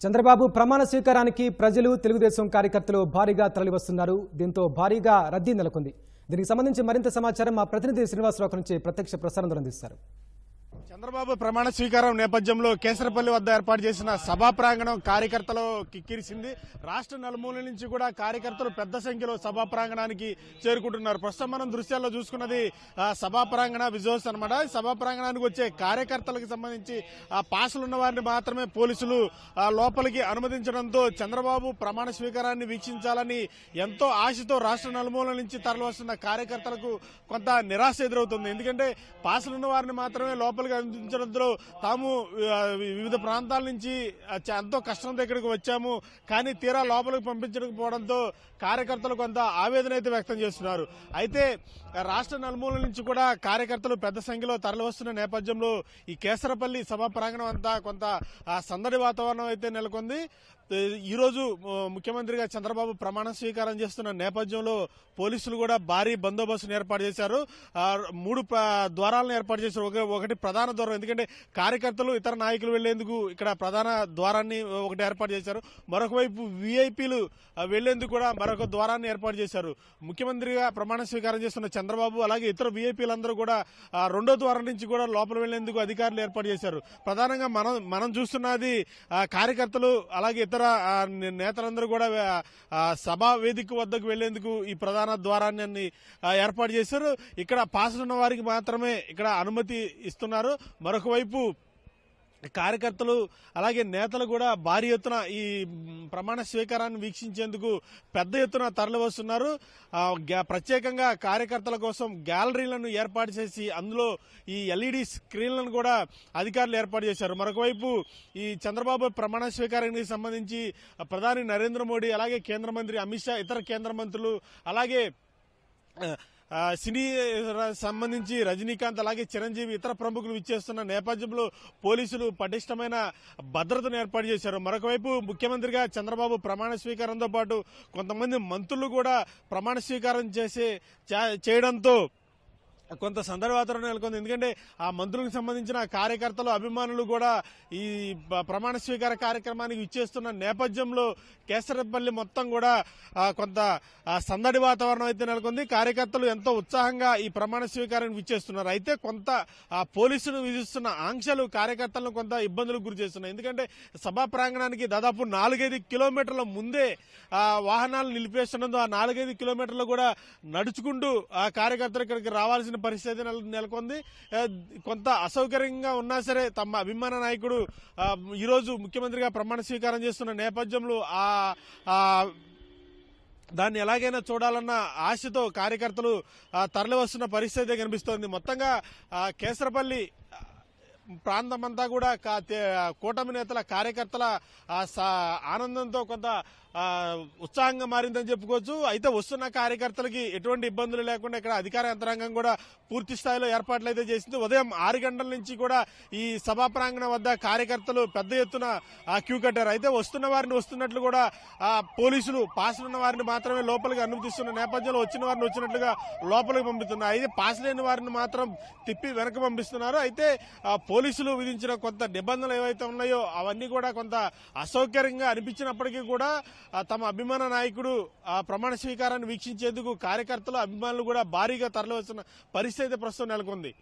చంద్రబాబు ప్రమాణ స్వీకారానికి ప్రజలు తెలుగుదేశం కార్యకర్తలు భారీగా తరలివస్తున్నారు. దీంతో భారీగా రద్దీ నెలకొంది. దీనికి సంబంధించి మరింత సమాచారం మా ప్రతినిధి శ్రీనివాసరావు నుంచి ప్రత్యక్ష ప్రసారం అందిస్తారు. చంద్రబాబు ప్రమాణ స్వీకారం నేపథ్యంలో కేసరపల్లి వద్ద ఏర్పాటు చేసిన సభా ప్రాంగణం కార్యకర్తలు కిక్కిరిసింది. రాష్ట్ర నలుమూల నుంచి కూడా కార్యకర్తలు పెద్ద సంఖ్యలో సభా ప్రాంగణానికి చేరుకుంటున్నారు. ప్రస్తుతం మనం దృశ్యాల్లో చూసుకున్నది సభా ప్రాంగణ విజోస్ అనమాట సభా ప్రాంగణానికి వచ్చే కార్యకర్తలకు సంబంధించి ఆ పాసులు ఉన్న వారిని మాత్రమే పోలీసులు లోపలికి అనుమతించడంతో చంద్రబాబు ప్రమాణ స్వీకారాన్ని వీక్షించాలని ఎంతో ఆశతో రాష్ట్ర నలుమూల నుంచి తరలివస్తున్న కార్యకర్తలకు కొంత నిరాశ ఎదురవుతుంది. ఎందుకంటే పాసులున్న వారిని మాత్రమే లోపలికి అందించడంతో తాము వివిధ ప్రాంతాల నుంచి ఎంతో కష్టం దగ్గరకు వచ్చాము. కానీ తీరా లోపలికి పంపించకపోవడంతో కార్యకర్తలు కొంత ఆవేదన అయితే వ్యక్తం చేస్తున్నారు. అయితే రాష్ట్ర నలుమూల నుంచి కూడా కార్యకర్తలు పెద్ద సంఖ్యలో తరలివస్తున్న నేపథ్యంలో ఈ కేసరపల్లి సభా ప్రాంగణం అంతా కొంత సందడి వాతావరణం అయితే నెలకొంది. ఈరోజు ముఖ్యమంత్రిగా చంద్రబాబు ప్రమాణ స్వీకారం చేస్తున్న నేపథ్యంలో పోలీసులు కూడా భారీ బందోబస్తును ఏర్పాటు చేశారు. మూడు ద్వారాలను ఏర్పాటు చేశారు. ఒకటి ప్రధాన ద్వారం. ఎందుకంటే కార్యకర్తలు ఇతర నాయకులు వెళ్ళేందుకు ఇక్కడ ప్రధాన ద్వారాన్ని ఒకటి ఏర్పాటు చేశారు. మరొక వైపు వీఐపీలు వెళ్ళేందుకు కూడా మరొక ద్వారాన్ని ఏర్పాటు చేశారు. ముఖ్యమంత్రిగా ప్రమాణ స్వీకారం చేస్తున్న చంద్రబాబు అలాగే ఇతర వీఐపీలందరూ కూడా రెండో ద్వారం నుంచి కూడా లోపల వెళ్ళేందుకు అధికారులు ఏర్పాటు చేశారు. ప్రధానంగా మనం మనం చూస్తున్నది కార్యకర్తలు అలాగే ఇతర నేతలందరూ కూడా సభా వేదిక వద్దకు వెళ్ళేందుకు ఈ ప్రధాన ద్వారాన్ని ఏర్పాటు చేశారు. ఇక్కడ పాస్ ఉన్న వారికి మాత్రమే ఇక్కడ అనుమతి ఇస్తున్నారు. మరొక వైపు కార్యకర్తలు అలాగే నేతలు కూడా భారీ ఎత్తున ఈ ప్రమాణ స్వీకారాన్ని వీక్షించేందుకు పెద్ద ఎత్తున తరలి వస్తున్నారు గ్యా- ప్రత్యేకంగా కార్యకర్తల కోసం గ్యాలరీలను ఏర్పాటు చేసి అందులో ఈ ఎల్ఈడి స్క్రీన్లను కూడా అధికారులు ఏర్పాటు చేశారు. మరొకవైపు ఈ చంద్రబాబు ప్రమాణ స్వీకారానికి సంబంధించి ప్రధాని నరేంద్ర మోడీ అలాగే కేంద్ర మంత్రి అమిత్ షా ఇతర కేంద్ర మంత్రులు అలాగే సినీ సంబంధించి రజనీకాంత్ అలాగే చిరంజీవి ఇతర ప్రముఖులు ఇచ్చేస్తున్న నేపథ్యంలో పోలీసులు పటిష్టమైన భద్రతను ఏర్పాటు చేశారు. మరొకవైపు ముఖ్యమంత్రిగా చంద్రబాబు ప్రమాణ స్వీకారంతో పాటు కొంతమంది మంత్రులు కూడా ప్రమాణ స్వీకారం చేసే చేయడంతో కొంత సందర్భ వాతావరణం నెలకొంది. ఎందుకంటే ఆ మంత్రులకు సంబంధించిన కార్యకర్తలు అభిమానులు కూడా ఈ ప్రమాణ స్వీకార కార్యక్రమానికి ఇచ్చేస్తున్న నేపథ్యంలో కేసరపల్లి మొత్తం కూడా కొంత సందడి వాతావరణం అయితే నెలకొంది. కార్యకర్తలు ఎంతో ఉత్సాహంగా ఈ ప్రమాణ స్వీకారానికి ఇచ్చేస్తున్నారు అయితే కొంత ఆ, పోలీసులు విధిస్తున్న ఆంక్షలు కార్యకర్తలను కొంత ఇబ్బందులకు గురి చేస్తున్నాయి. ఎందుకంటే సభా ప్రాంగణానికి దాదాపు నాలుగైదు కిలోమీటర్ల ముందే వాహనాలు నిలిపేస్తున్నందు ఆ నాలుగైదు కిలోమీటర్లు కూడా నడుచుకుంటూ ఆ కార్యకర్తలు ఇక్కడికి రావాల్సిన పరిస్థితి నెలకొంది. కొంత అసౌకర్యంగా ఉన్నా సరే తమ అభిమాన నాయకుడు ఈరోజు ముఖ్యమంత్రిగా ప్రమాణ స్వీకారం చేస్తున్న నేపథ్యంలో ఆ దాన్ని ఎలాగైనా చూడాలన్న ఆశతో కార్యకర్తలు తరలివస్తున్న తరలి వస్తున్న పరిస్థితి కనిపిస్తోంది. మొత్తంగా కేసరపల్లి ప్రాంతమంతా కూడా కూటమి నేతల కార్యకర్తల సా- ఆనందంతో కొంత ఉత్సాహంగా మారిందని చెప్పుకోవచ్చు. అయితే వస్తున్న కార్యకర్తలకి ఎటువంటి ఇబ్బందులు లేకుండా ఇక్కడ అధికార యంత్రాంగం కూడా పూర్తి స్థాయిలో ఏర్పాట్లు అయితే చేసింది. ఉదయం ఆరు గంటల నుంచి కూడా ఈ సభా ప్రాంగణం వద్ద కార్యకర్తలు పెద్ద ఎత్తున క్యూ కట్టారు. అయితే వస్తున్న వారిని వస్తున్నట్లు కూడా పోలీసులు పాస్ ఉన్న వారిని మాత్రమే లోపలికి అనుమతిస్తున్న నేపథ్యంలో వచ్చిన వారిని వచ్చినట్లుగా లోపలికి పంపిస్తున్నారు. అయితే పాస్ లేని వారిని మాత్రం తిప్పి వెనక పంపిస్తున్నారు. అయితే పోలీసులు విధించిన కొంత నిబంధనలు ఏవైతే ఉన్నాయో అవన్నీ కూడా కొంత అసౌకర్యంగా అనిపించినప్పటికీ కూడా తమ అభిమాన నాయకుడు ఆ ప్రమాణ స్వీకారాన్ని వీక్షించేందుకు కార్యకర్తలు అభిమానులు కూడా భారీగా తరలివచ్చిన పరిస్థితి ప్రస్తుతం నెలకొంది.